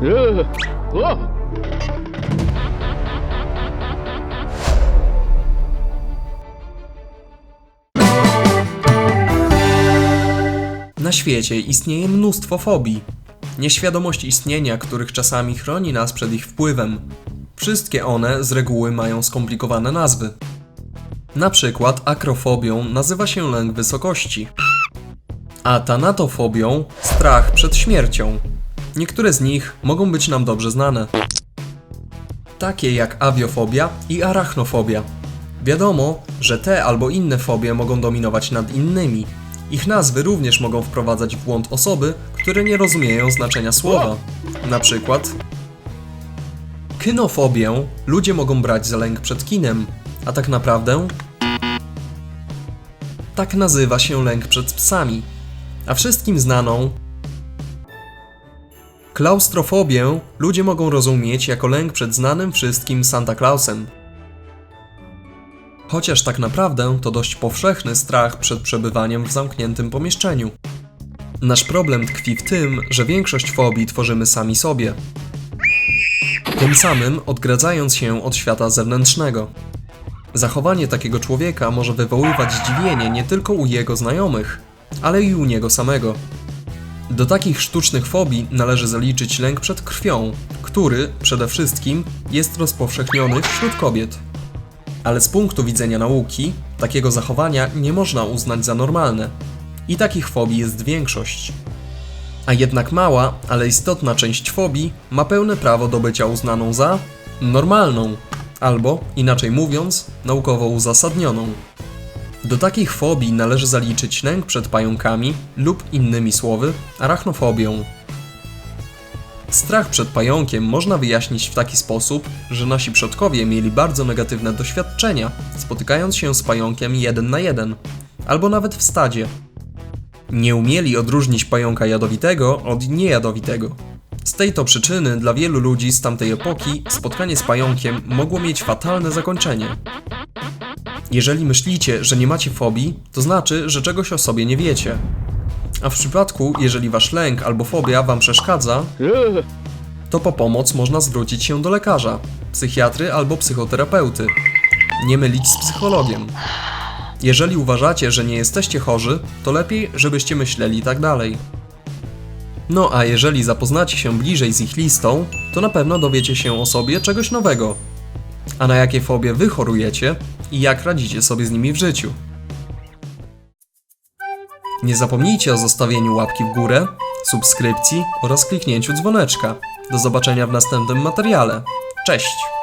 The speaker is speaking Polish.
Na świecie istnieje mnóstwo fobii. Nieświadomość istnienia, których czasami chroni nas przed ich wpływem. Wszystkie one z reguły mają skomplikowane nazwy. Na przykład akrofobią nazywa się lęk wysokości, a tanatofobią strach przed śmiercią. Niektóre z nich mogą być nam dobrze znane. Takie jak awiofobia i arachnofobia. Wiadomo, że te albo inne fobie mogą dominować nad innymi. Ich nazwy również mogą wprowadzać w błąd osoby, które nie rozumieją znaczenia słowa. Na przykład kynofobię ludzie mogą brać za lęk przed kinem, a tak naprawdę tak nazywa się lęk przed psami. A wszystkim znaną klaustrofobię ludzie mogą rozumieć jako lęk przed znanym wszystkim Santa Clausem. Chociaż tak naprawdę to dość powszechny strach przed przebywaniem w zamkniętym pomieszczeniu. Nasz problem tkwi w tym, że większość fobii tworzymy sami sobie. Tym samym odgradzając się od świata zewnętrznego. Zachowanie takiego człowieka może wywoływać zdziwienie nie tylko u jego znajomych, ale i u niego samego. Do takich sztucznych fobii należy zaliczyć lęk przed krwią, który przede wszystkim jest rozpowszechniony wśród kobiet. Ale z punktu widzenia nauki, takiego zachowania nie można uznać za normalne. I takich fobii jest większość. A jednak mała, ale istotna część fobii ma pełne prawo do bycia uznaną za normalną, albo inaczej mówiąc, naukowo uzasadnioną. Do takich fobii należy zaliczyć lęk przed pająkami lub innymi słowy arachnofobią. Strach przed pająkiem można wyjaśnić w taki sposób, że nasi przodkowie mieli bardzo negatywne doświadczenia, spotykając się z pająkiem jeden na jeden, albo nawet w stadzie. Nie umieli odróżnić pająka jadowitego od niejadowitego. Z tej to przyczyny dla wielu ludzi z tamtej epoki spotkanie z pająkiem mogło mieć fatalne zakończenie. Jeżeli myślicie, że nie macie fobii, to znaczy, że czegoś o sobie nie wiecie. A w przypadku, jeżeli wasz lęk albo fobia wam przeszkadza, to po pomoc można zwrócić się do lekarza, psychiatry albo psychoterapeuty. Nie mylić z psychologiem. Jeżeli uważacie, że nie jesteście chorzy, to lepiej, żebyście myśleli tak dalej. No a jeżeli zapoznacie się bliżej z ich listą, to na pewno dowiecie się o sobie czegoś nowego. A na jakie fobie wy chorujecie i jak radzicie sobie z nimi w życiu. Nie zapomnijcie o zostawieniu łapki w górę, subskrypcji oraz kliknięciu dzwoneczka. Do zobaczenia w następnym materiale. Cześć!